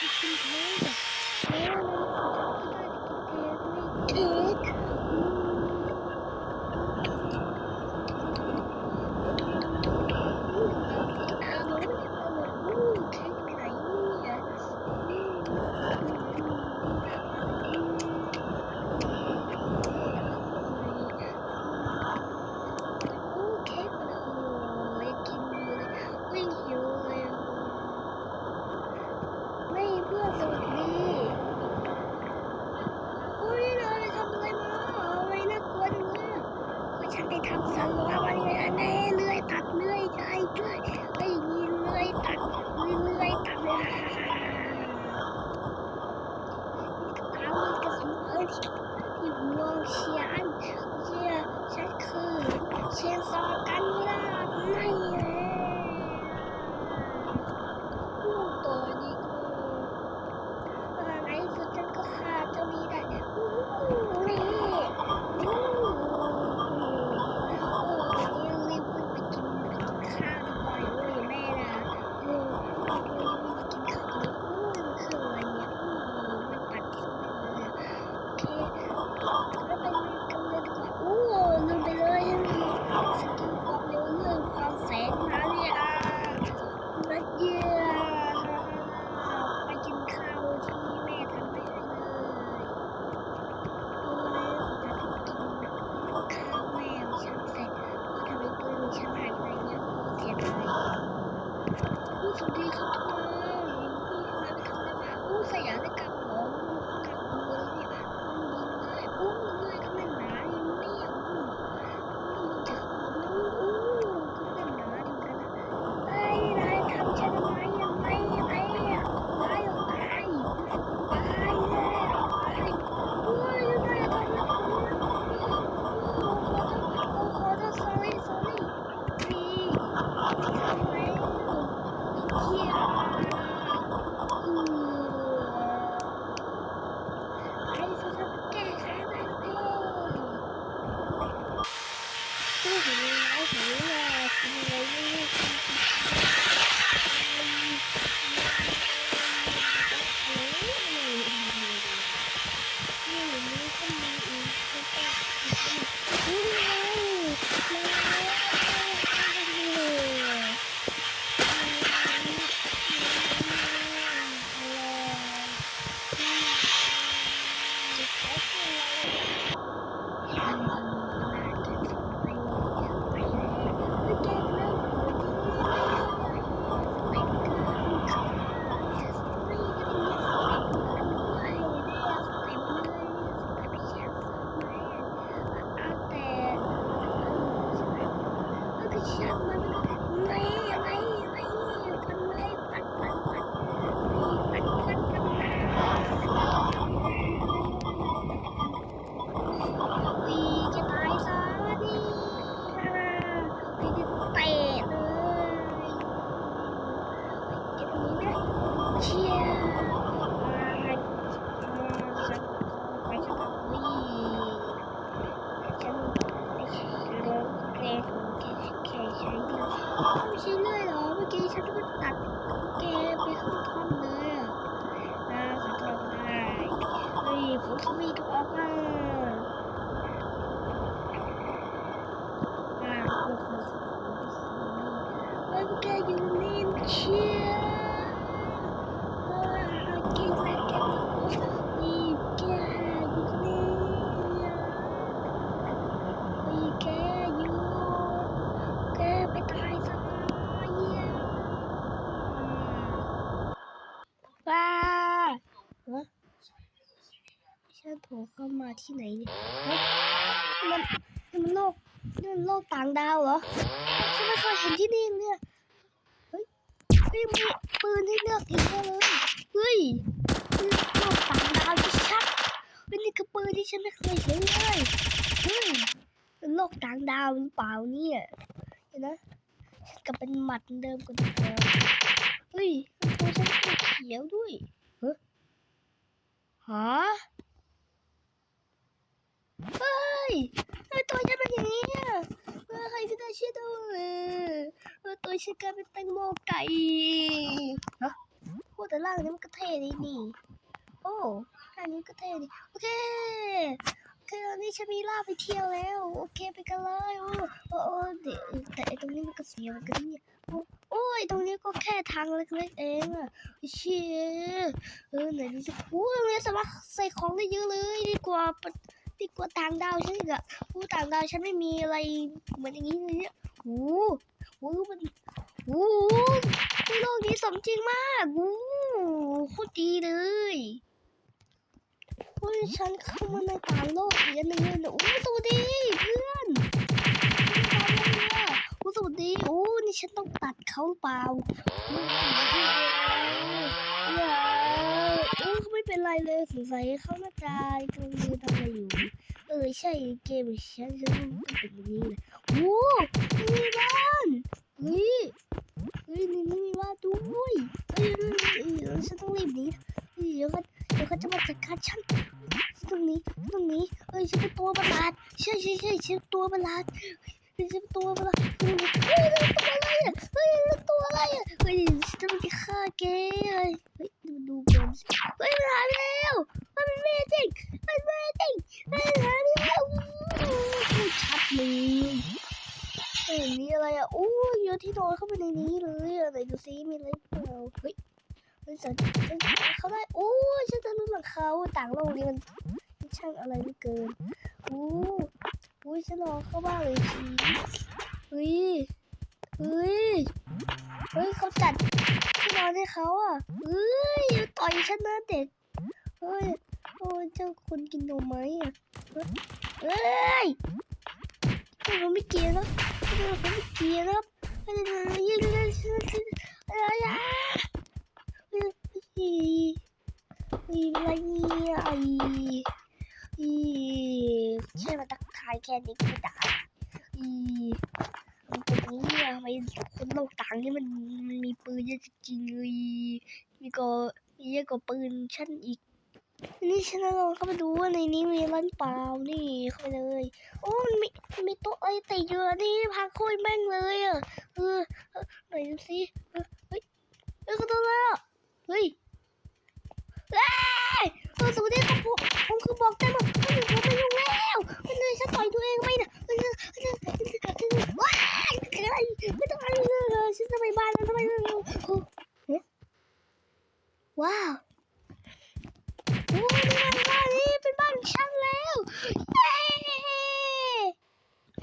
gittim. Ne oldu? Ne oldu? Ne oldu? Ne oldu? Come somewhere on your name. สวัสดีครับทุกคนนี่คืมาเป็นคำนามอู้สยามด้กัน เชื่อ ไม่มีปืนให้เลือกอีกเลยเฮ้ยปืนโลกต่างดาวที่ชัดเป็นนี่คือปืนที่ฉันไม่เคยเห็นเลยเฮ้ยโลกต่างดาวหรือเปล่าเนี่ยเห็นนะกับเป็นหมัดเดิมกันเล้วเฮ้ยตัวฉันเป็นเขียวด้วยเฮ้ฮะเฮ้ยทำไมตัวฉันเป็นอย่างนี้เนี่ย ใครก็ได้ช่วยด้วยว่าตัวฉันกลายเป็นแตงโมไก่ฮะพูดแต่ล่างนี้มันก็เท่ดีนี่ โอ้อันนี้ก็เท่ดีโอเคโอเคตอนนี้ฉันมีล่าไปเที่ยวแล้ว โอเคไปกันเลยโอ้โอ้เดี๋ยวแต่ตรงนี้มันก็เสียมันเนี่ยโอ้ยตรงนี้ก็แค่ทางเล็กๆเองอะเชี่ยเออไหนดูสิโอ้ยตรงนี้สามารถใส่ของได้เยอะเลยดีกว่า ปะดีกว่าต่างดาวฉันอีกอะโอ้ต่างดาวฉันไม่มีอะไรเหมือนอย่างนี้เลยเนี่ยโอ้โหมันโอ้โหโลกนี้สมจริงมากโอ้โคตรดีเลยโอ้ยฉันเข้ามาในต่างโลกอีกอันหนึ่งเลยนะโอ้สวัสดีเพื่อนโอ้สวัสดีโอ้นี่ฉันต้องตัดเขาเปล่าโอ้ยอย่ย เป็นไรเลยสงสัยเขาน่าจะกำลังยืนทำอะไรอยู่ เออใช่เกมฉันจะต้องเป็นอย่างนี้เลยโอ้มีบ้านเฮ้ยเฮ้ยนี่มีบ้านด้วยเฮ้ยเฮ้ยเฮ้ยเฮ้ยฉันต้องรีบหนีเดี๋ยวเขาเดี๋ยวเขาจะมาจัดการฉันตรงนี้ตรงนี้เอ้ยฉันเป็นตัวประหลาดใช่ใช่ใช่ฉันตัวประหลาดเฮ้ยฉันเป็นตัวประหลาดเฮ้ยตัวอะไรอะเฮ้ยตัวอะไรอะเฮ้ยฉันจะฆ่าแก มันหายไปแล้วมันเป็นเมจิกมันเมจิกมันหายไปแล้วชัดเลยเฮ้ยมีอะไรอะโอ้ยโยที่นอนเข้าไปในนี้เลยอะไหนดูซิมีอะไรเปล่าเฮ้ยเฮ้ยสันเขาได้โอ้ยฉันจะรู้หลังเขาต่างโลกนี้มันช่างอะไรเหลือเกินโอ้โอ้ฉันรอเข้าบ้านเลยสิเฮ้ยเฮ้ยเฮ้ยเขาจัด ที่นอนให้เขาอะเฮ้ยอย่ต่อยฉันนะเด็กเฮ้ยโอ้ยเจ้าคนกินนมไหมอะเฮ้ยเฮ้ผมไม่เกียดนะเฮ้ผมไม่เกียดนะเฮ้ยเฮ้ยเฮ้ยเฮ้ยเฮ้ยเฮ้ยเฮ้ยอะไรเนี่ยไอ้อีใช่มาตักทายแค่นี้ก็ได้อี มันเป็นอย่างนี้อะทำไมคนโลกต่างนี่มันมันมีปืนเยอะจริงเลยมีก็มีเยอะกว่าปืนฉันอีก นี่ฉันลองเข้ามาดูว่าในนี้มีรหรือเปล่านี่เข้าไปเลย โอ้มันมีมีโต๊ะไอ้ติดอยู่อะนี่พาโคุยแม่งเลยอะเออเออไหนดูสิเออเฮ้ยเฮ้ยเขาตัวแล้วเฮ้ย เฮ้ยเออสวัสดีครับผมผมคือบอกได้หมดไม่อยู่ผมไม่ยุ่งแล้วมันเลยฉันต่อยตัวเองไปนะมันเลยว้ายอะไรไม่ต้องอะไรเลยฉันจะไปบ้านแล้วทำไมเลยว้าวโอ้นี่มันบ้านนี้เป็นบ้านฉันแล้วเย้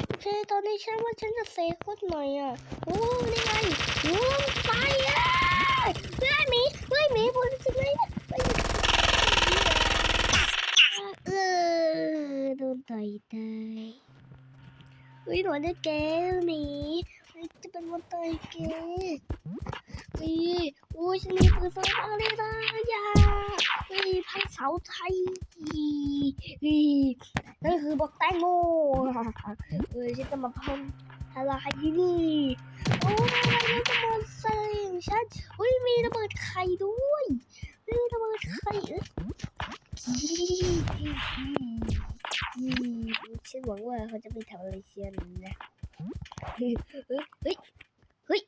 โอเคตอนนี้ฉันว่าฉันจะเซฟคนหน่อยอะโอ้ยนี่ไงโอ้ไฟอะเฮ้ยหมีเฮ้ยหมีพูดจริงไหมเนี่ย เออโดน ต่อยตายเฮ้ยหนูได้แกหนีเฮ้ยจะเป็นวันต่อยแกเฮ้ยโอ้ยฉันมีปืนสองเลยนะยาเฮ้ยพังเสาไทยเฮ้ยนั่นคือบอกแตงโมเฮ้ยฉันจะมาพังอะไรที่นี่โอ้ยอะไรจะมาใส่ของฉันเฮ้ยมีระเบิดไข่ด้วยมีระเบิดไข่เอ้ ยฉันหวังว่าเขาจะไม่ทำอะไรเชียนนะเฮ้ยเฮ้ยเฮ้ยเฮ้ย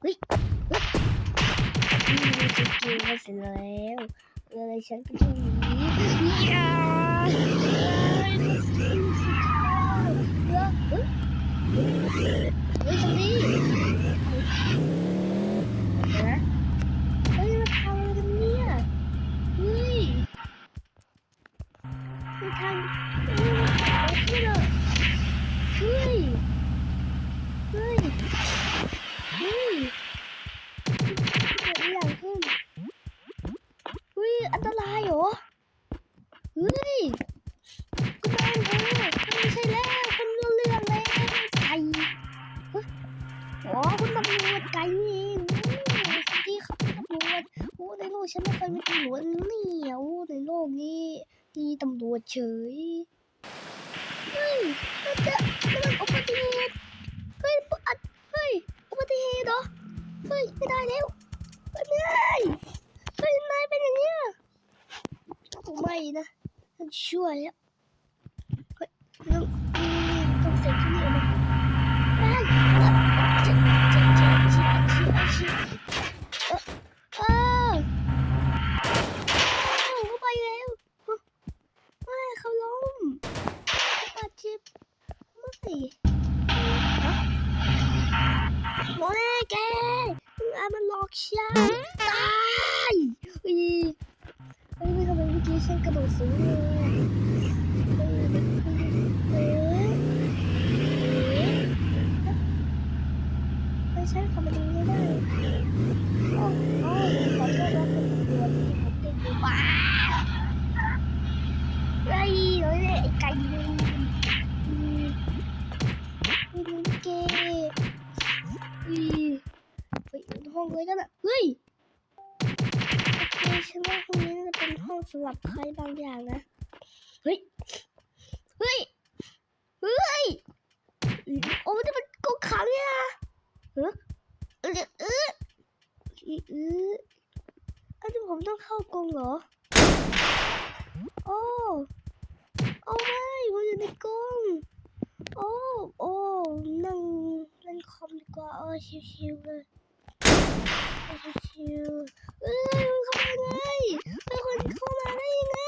เฮ้ยนี่จะเกมมาเสร็จแล้วเลยฉันก็ต้องหนีอย่าเฮ้ยเฮ้ยเฮ้ยตรงนี้นะเฮ้ยมาทำอะไรกันเนี่ยเฮ้ยไม่ทัน เฉยเฮ้ยมันจะมันอุบัติเหตุเฮ้ยอัดเฮ้ยอุบัติเหตุเหรอเฮ้ยไม่ได้แล้วเฮ้ยไม่ได้เฮ้ยนายเป็นอย่างเนี้ยไม่นะฉันช่วยแล้ว akşam. Ay! Ay! Ay! Ay! Ay! Ay! Ay! Ay! Ay! สำหรับใครบางอย่างนะ เฮ้ย เฮ้ย เฮ้ย โอ้ยมันก็ขังเนี่ยเออเออเออเอออันนี้ผมต้องเข้ากรงเหรอ โอ้โอ้ไม่ผมอยู่ในกรงโอ้ โอ้ นั่งเล่นคอมดีกว่า โอ้ ชิวๆเลย ชิวเออเข้ามาเลยเป็คนเข้ามาได้ยังไง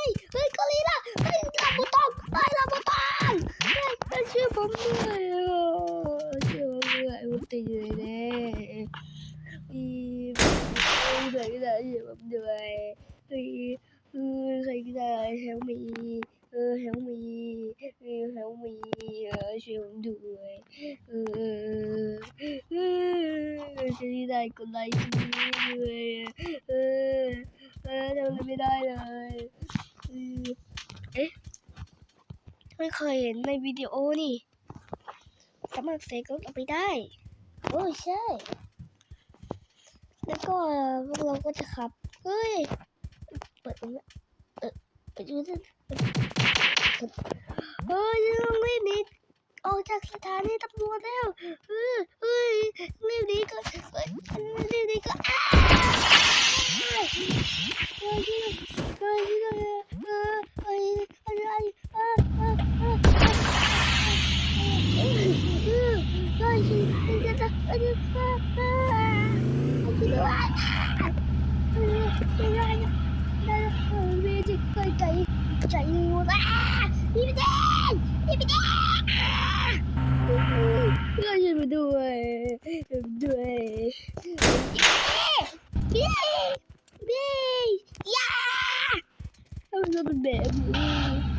ยเห็นในวิดีโอนี่สามารถเสกรถออกไปได้ โอ้ใช่ แล้วก็เราก็จะขับ เฮ้ย เปิดนี้เออปิดดูสิเฮ้ยยังไม่มีออกจากสถานีตำรวจแล้วเฮ้ยเฮ้ยรีบหนีก็รีบหนีก็ chạy ngược à đi bên đây đi bên đây ơi mình đuổi đuổi Yeah! Yeah! Yay! Yeah! I was a little bit. Ah!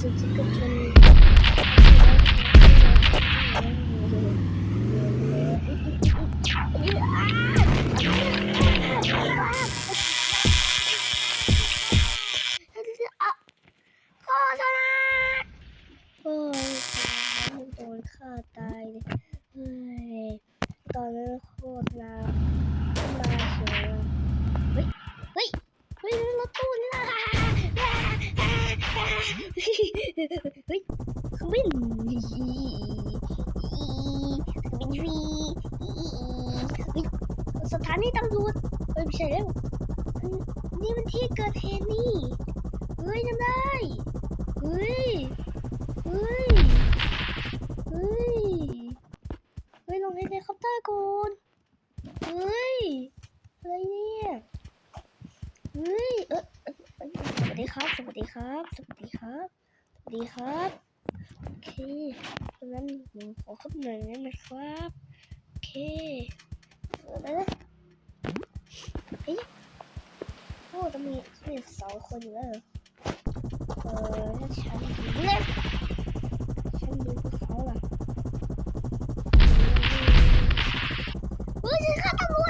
것을 직급처럼 어, 사랑! 어. นี่ตำรวจเอ้ไม่ใช่แล้วนี่มันที่เกิดเหตุนี่เฮ้ยจำได้เฮ้ยเฮ้ยเฮ้ยเฮ้ยลงเฮลิคอปเตอร์ก่อนเฮ้ยอะไรเนี่ยเฮ้ยเออสวัสดีครับ สวัสดีครับ สวัสดีครับ สวัสดีครับ โอเคดังนั้นผมขอขึ้นหน่อยหมครับ โอเคไปเลย 哎，呀我怎么也变骚和你们？呃，那强敌呢？强敌不骚了。我已看到我。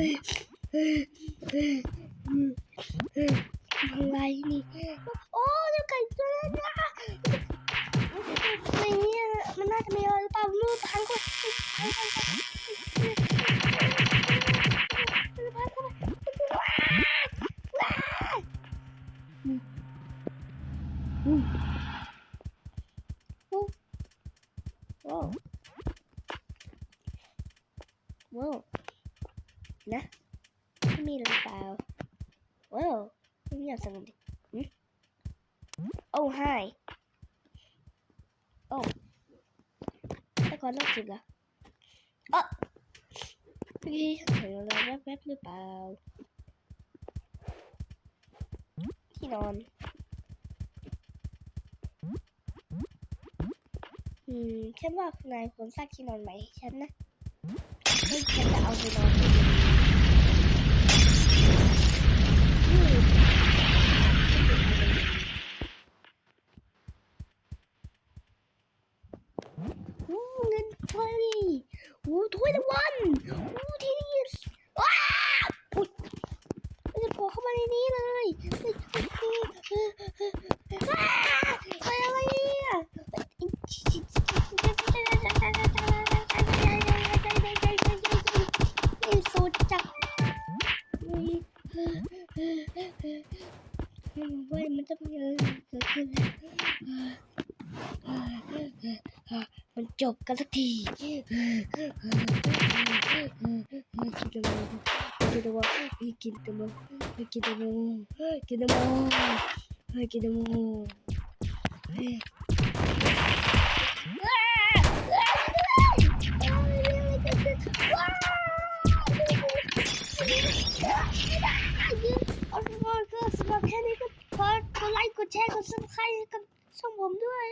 อะไรนี่โอ้เจ้าไก่ตัวนั้นนะในนี้มันน่าจะมีอะไรหรือเปล่ามือพังก่อนพังพังพังพังเข้าไปว้าว นะไม่มีหรือเปล่าว้าวไม่มีอะไรสักนิดอืมโอ้ hi โอ้แต่ก่อนต้องจิบเหรอเออเมื่อกี้เห็นอะไรแวบๆหรือเปล่าที่นอนอืมฉันว่าคุณนายควรสร้างที่นอนใหม่ให้ฉันนะ ฉันจะเอาไปนอน มันจะมีอะไรเกิดขึ้นมันจบกันสักทีคิดแต่ว่ากินแต่ว่ากินแต่ว่ากินแต่ว่ากินแต่ว่ากินแต่ว่าเอาสำหรับแค่นี้ก็ ขอกดไลค์กดแชร์กดซับสไครต์กับช่องผมด้วย